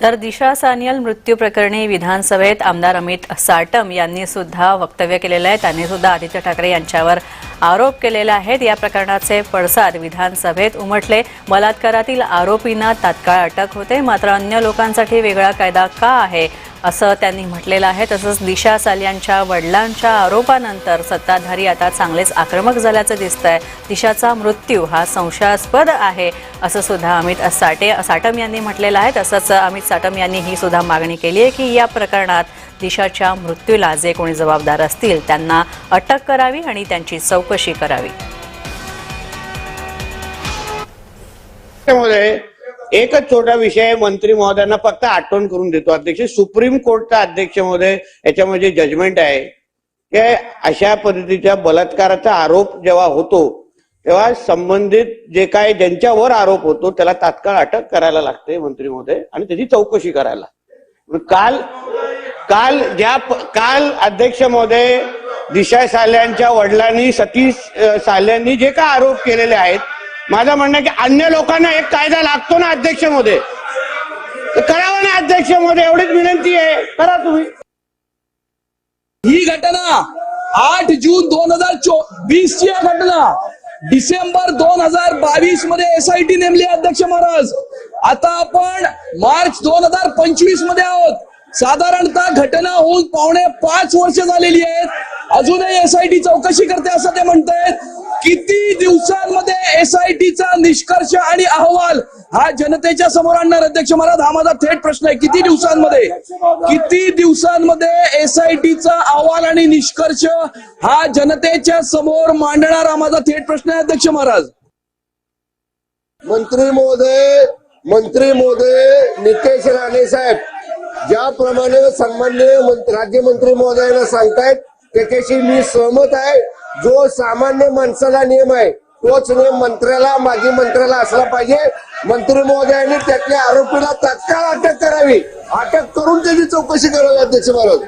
तर दिशा सानियल मृत्यू प्रकरणी विधानसभेत आमदार अमित साटम यांनी सुद्धा वक्तव्य केलेलं आहे. त्यांनी सुद्धा आदित्य ठाकरे यांच्यावर आरोप केलेले आहेत. या प्रकरणाचे पडसाद विधानसभेत उमटले. बलात्कारातील आरोपींना तात्काळ अटक होते. मात्र अन्य लोकांसाठी वेगळा कायदा का आहे? असं त्यांनी म्हटलेलं आहे. तसंच दिशा साल्यांच्या वडिलांच्या आरोपानंतर सत्ताधारी आता चांगलेच आक्रमक झाल्याचं दिसतंय. दिशाचा मृत्यू हा संशयास्पद आहे असं सुद्धा अमित साटे साटम यांनी म्हटलेलं आहे. तसंच अमित साटम यांनी ही सुद्धा मागणी केली आहे की या प्रकरणात दिशाच्या मृत्यूला जे कोणी जबाबदार असतील त्यांना अटक करावी आणि त्यांची चौकशी करावी. एकच छोटा विषय मंत्री महोदयांना फक्त आठवण करून देतो. अध्यक्ष सुप्रीम कोर्टचा अध्यक्ष महोदय याच्यामध्ये जजमेंट आहे की अशा पद्धतीच्या बलात्काराचा आरोप जेव्हा होतो तेव्हा संबंधित जे काय ज्यांच्यावर आरोप होतो त्याला तात्काळ अटक करायला लागते मंत्री महोदय आणि त्याची चौकशी करायला. काल काल ज्या काल अध्यक्ष महोदय दिशा साल्यांच्या वडिलांनी सतीश साल्यांनी जे काय आरोप केलेले आहेत माझं म्हणणं की अन्य लोकांना एक कायदा लागतो ना अध्यक्षमध्ये तर करावं ना अध्यक्षमध्ये एवढीच विनंती आहे. करा तुम्ही. ही घटना आठ जून दोन हजार वीस ची घटना. डिसेंबर दोन हजार बावीसमध्ये एसआयटी नेमली अध्यक्ष महाराज. आता आपण मार्च दोन हजार पंचवीसमध्ये आहोत. साधारणतः घटना होऊन पावणे पाच वर्ष झालेली आहेत. अजूनही एसआयटी चौकशी करते असं ते म्हणतायत. किती दिवसांमध्ये एसआयटीचा निष्कर्ष आणि अहवाल हा जनतेच्या समोर आणणार अध्यक्ष महाराज हा माझा थेट प्रश्न आहे. किती दिवसांमध्ये? किती दिवसांमध्ये एसआयटीचा अहवाल आणि निष्कर्ष हा जनतेच्या समोर मांडणार हा माझा थेट प्रश्न आहे अध्यक्ष महाराज? मंत्री महोदय मंत्री महोदय नितेश राणे साहेब ज्याप्रमाणे सन्मान्य राज्यमंत्री महोदयांना सांगतायत त्याच्याशी मी सहमत आहे. जो सामान्य माणसाला नियम आहे तोच नियम मंत्र्याला माजी मंत्र्याला असला पाहिजे. मंत्री महोदयांनी त्यातल्या आरोपीला तात्काळ अटक करावी. अटक करून त्याची चौकशी करावी अध्यक्ष महाराज.